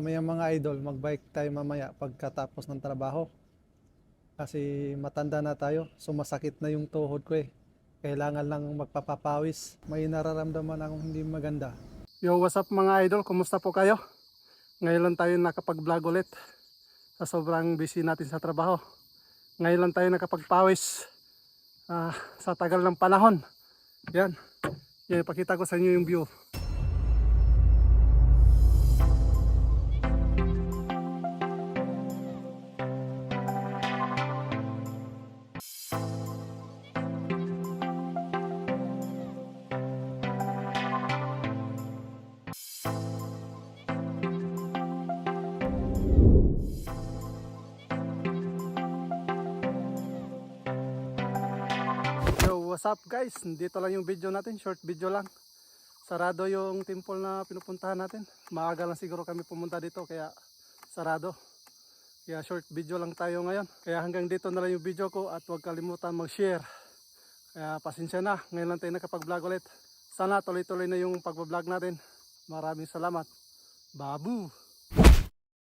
Mamaya mga idol, magbike tayo mamaya pagkatapos ng trabaho. Kasi matanda na tayo, sumasakit na yung tuhod ko eh. Kailangan lang magpapapawis. May nararamdaman akong hindi maganda. Yo, what's up mga idol? Kumusta po kayo? Ngayon lang tayo nakapag-vlog ulit. Sa sobrang busy natin sa trabaho. Ngayon lang tayo nakapagpawis. ah, sa tagal ng panahon. Yan. Yan, pakita ko sa inyo yung view. What's up guys? Dito lang yung video natin, short video lang. Sarado yung temple na pinupuntahan natin. Maaga lang siguro kami pumunta dito kaya sarado. Kaya short video lang tayo ngayon. Kaya hanggang dito na lang yung video ko at huwag kalimutan mag-share. Kaya pasensya na, ngayon lang tayo nakapag-vlog ulit. Sana tuloy-tuloy na yung pag-vlog natin. Maraming salamat. Babu!